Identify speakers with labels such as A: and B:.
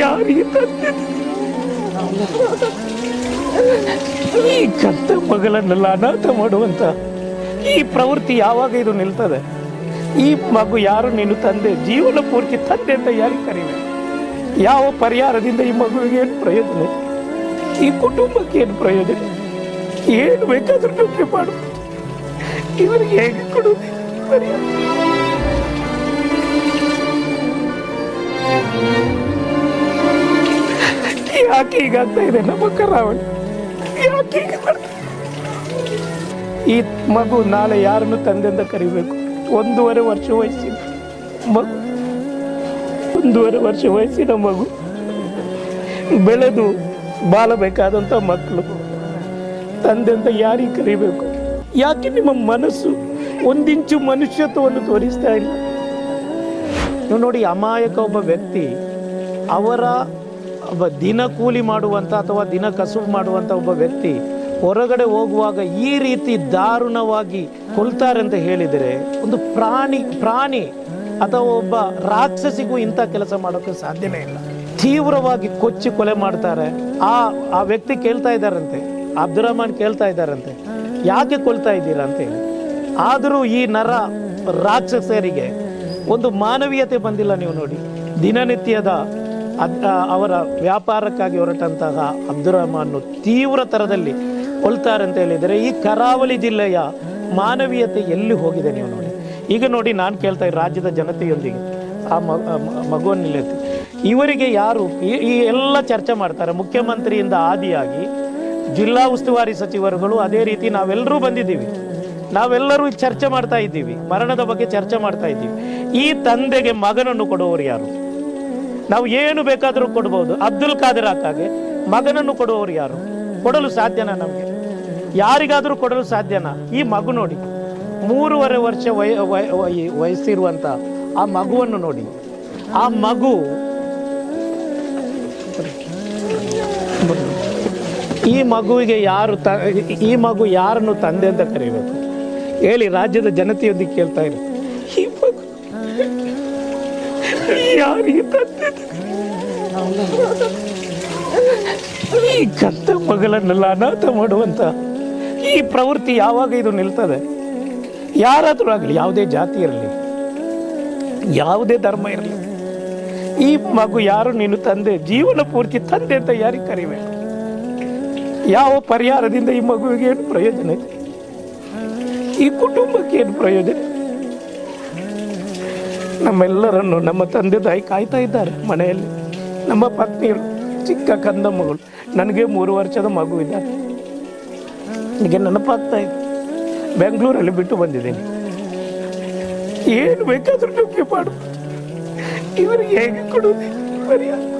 A: ಯಾರಿಗೆ ಈ ಕತ್ತ ಮಗಳನ್ನೆಲ್ಲ ಅನಾಥ ಮಾಡುವಂತ ಈ ಪ್ರವೃತ್ತಿ ಯಾವಾಗ ಇದು ನಿಲ್ತದೆ? ಈ ಮಗು ಯಾರು? ನೀನು ತಂದೆ. ಜೀವನ ಪೂರ್ತಿ ತಂದೆ ಅಂತ ಯಾರಿಗೆ ಕರೀವೆ? ಯಾವ ಪರಿಹಾರದಿಂದ ಈ ಮಗುವಿಗೆ ಏನು ಪ್ರಯೋಜನ? ಈ ಕುಟುಂಬಕ್ಕೆ ಏನು ಪ್ರಯೋಜನ? ಏನು ಬೇಕಾದ್ರೂ ಮಾಡು. ಇವರಿಗೆ ಹೇಗೆ ಪರಿಹಾರ? ಯಾಕೆ ಹೀಗಾಗ್ತಾ ಇದೆ? ನಮ್ಮ ಕರಾವಳಿ. ಯಾಕೆ? ಈ ಮಗು ನಾಳೆ ಯಾರನ್ನು ತಂದೆಂದ ಕರಿಬೇಕು? ಒಂದೂವರೆ ವರ್ಷ ವಯಸ್ಸಿನ ಮಗು. ಒಂದೂವರೆ ವರ್ಷ ವಯಸ್ಸಿನ ಮಗು. ಬೆಳೆದು ಬಾಳಬೇಕಾದಂಥ ಮಕ್ಕಳು. ತಂದೆ ಅಂತ ಯಾರಿಗೆ ಕರಿಬೇಕು? ಯಾಕೆ ನಿಮ್ಮ ಮನಸ್ಸು ಒಂದಿಂಚು ಮನುಷ್ಯತ್ವವನ್ನು ತೋರಿಸ್ತಾ ಇಲ್ಲ? ನೀವು ನೋಡಿ, ಅಮಾಯಕ ಒಬ್ಬ ವ್ಯಕ್ತಿ ಅವರ ಒಬ್ಬ ದಿನ ಕೂಲಿ ಮಾಡುವಂಥ ಅಥವಾ ದಿನ ಕಸುಬು ಮಾಡುವಂಥ ಒಬ್ಬ ವ್ಯಕ್ತಿ ಹೊರಗಡೆ ಹೋಗುವಾಗ ಈ ರೀತಿ ದಾರುಣವಾಗಿ ಕೊಲ್ತಾರೆ ಅಂತ ಹೇಳಿದರೆ ಒಂದು ಪ್ರಾಣಿ ಪ್ರಾಣಿ ಅಥವಾ ಒಬ್ಬ ರಾಕ್ಷಸಿಗೂ ಇಂಥ ಕೆಲಸ ಮಾಡೋಕ್ಕೆ ಸಾಧ್ಯನೇ ಇಲ್ಲ. ತೀವ್ರವಾಗಿ ಕೊಚ್ಚಿ ಕೊಲೆ ಮಾಡ್ತಾರೆ. ಆ ಆ ವ್ಯಕ್ತಿ ಕೇಳ್ತಾ ಇದ್ದಾರಂತೆ. ಅಬ್ದುಲ್ ರಹಮಾನ್ ಕೇಳ್ತಾ ಇದ್ದಾರಂತೆ. ಯಾಕೆ ಕೊಲ್ತಾ ಇದ್ದೀರಾ ಅಂತ ಹೇಳಿ. ಆದರೂ ಈ ನರ ರಾಕ್ಷಸರಿಗೆ ಒಂದು ಮಾನವೀಯತೆ ಬಂದಿಲ್ಲ ನೀವು ನೋಡಿ. ದಿನನಿತ್ಯದ ಅವರ ವ್ಯಾಪಾರಕ್ಕಾಗಿ ಹೊರಟಂತಹ ಅಬ್ದುರಹಮಾನ್ ತೀವ್ರ ತರದಲ್ಲಿ ಕೊಲ್ತಾರೆ ಅಂತ ಹೇಳಿದರೆ, ಈ ಕರಾವಳಿ ಜಿಲ್ಲೆಯ ಮಾನವೀಯತೆ ಎಲ್ಲಿ ಹೋಗಿದೆ ನೀವು ನೋಡಿ. ಈಗ ನೋಡಿ ನಾನು ಕೇಳ್ತಾ ರಾಜ್ಯದ ಜನತೆಯೊಂದಿಗೆ, ಆ ಮಗುವನ್ನು ನಿಲ್ಲಿಸಿ ಇವರಿಗೆ ಯಾರು, ಈ ಎಲ್ಲ ಚರ್ಚೆ ಮಾಡ್ತಾರೆ. ಮುಖ್ಯಮಂತ್ರಿಯಿಂದ ಆದಿಯಾಗಿ ಜಿಲ್ಲಾ ಉಸ್ತುವಾರಿ ಸಚಿವರುಗಳು ಅದೇ ರೀತಿ ನಾವೆಲ್ಲರೂ ಬಂದಿದ್ದೀವಿ. ನಾವೆಲ್ಲರೂ ಚರ್ಚೆ ಮಾಡ್ತಾ ಇದ್ದೀವಿ. ಮರಣದ ಬಗ್ಗೆ ಚರ್ಚೆ ಮಾಡ್ತಾ ಇದ್ದೀವಿ. ಈ ತಂದೆಗೆ ಮಗನನ್ನು ಕೊಡುವವರು ಯಾರು? ನಾವು ಏನು ಬೇಕಾದರೂ ಕೊಡ್ಬೋದು. ಅಬ್ದುಲ್ ಖಾದರ್ ಅಕ್ಕಾಗೆ ಮಗನನ್ನು ಕೊಡುವವರು ಯಾರು? ಕೊಡಲು ಸಾಧ್ಯನಾ ನಮಗೆ? ಯಾರಿಗಾದರೂ ಕೊಡಲು ಸಾಧ್ಯನಾ? ಈ ಮಗು ನೋಡಿ. ಮೂರುವರೆ ವರ್ಷ ವಯ ವಯಸ್ಸಿರುವಂಥ ಆ ಮಗುವನ್ನು ನೋಡಿ. ಆ ಮಗು ಈ ಮಗುವಿಗೆ ಯಾರು ತ, ಈ ಮಗು ಯಾರನ್ನು ತಂದೆ ಅಂತ ಕರೀಬೇಕು ಹೇಳಿ ರಾಜ್ಯದ ಜನತೆಯೊಂದಿಗೆ ಕೇಳ್ತಾ ಇರು. ಈ ಮಗು ಯಾರಿಗೆ ಈ ಕತ್ತ ಮಗಳನ್ನೆಲ್ಲ ಅನಾಥ ಮಾಡುವಂತ ಈ ಪ್ರವೃತ್ತಿ ಯಾವಾಗ ಇದು ನಿಲ್ತದೆ? ಯಾರಾದರೂ ಆಗಲಿ, ಯಾವುದೇ ಜಾತಿ ಇರಲಿ, ಯಾವುದೇ ಧರ್ಮ ಇರಲಿ, ಈ ಮಗು ಯಾರು, ನೀನು ತಂದೆ, ಜೀವನ ಪೂರ್ತಿ ತಂದೆ ಅಂತ ಯಾರಿಗೆ ಕರಿಬೇಕು? ಯಾವ ಪರಿಹಾರದಿಂದ ಈ ಮಗುವಿಗೆ ಏನು ಪ್ರಯೋಜನ ಇದೆ? ಈ ಕುಟುಂಬಕ್ಕೆ ಏನು ಪ್ರಯೋಜನ ನಮ್ಮೆಲ್ಲರನ್ನು ನಮ್ಮ ತಂದೆ ತಾಯಿ ಕಾಯ್ತಾ ಇದ್ದಾರೆ ಮನೆಯಲ್ಲಿ. ನಮ್ಮ ಪತ್ನಿಯರು, ಚಿಕ್ಕ ಕಂದ ಮಗಳು, ನನಗೆ ಮೂರು ವರ್ಷದ ಮಗು ಇದ್ದಾರೆ ನನಗೆ ನೆನಪಾಗ್ತಾ ಇದೆ. ಬೆಂಗಳೂರಲ್ಲಿ ಬಿಟ್ಟು ಬಂದಿದ್ದೀನಿ. ಏನು ಬೇಕಾದರೂ ಡ್ಯೂಟಿ ಮಾಡು. ಇವರಿಗೆ ಹೇಗೆ ಕೊಡುವುದು? ಪರಿಹಾರ.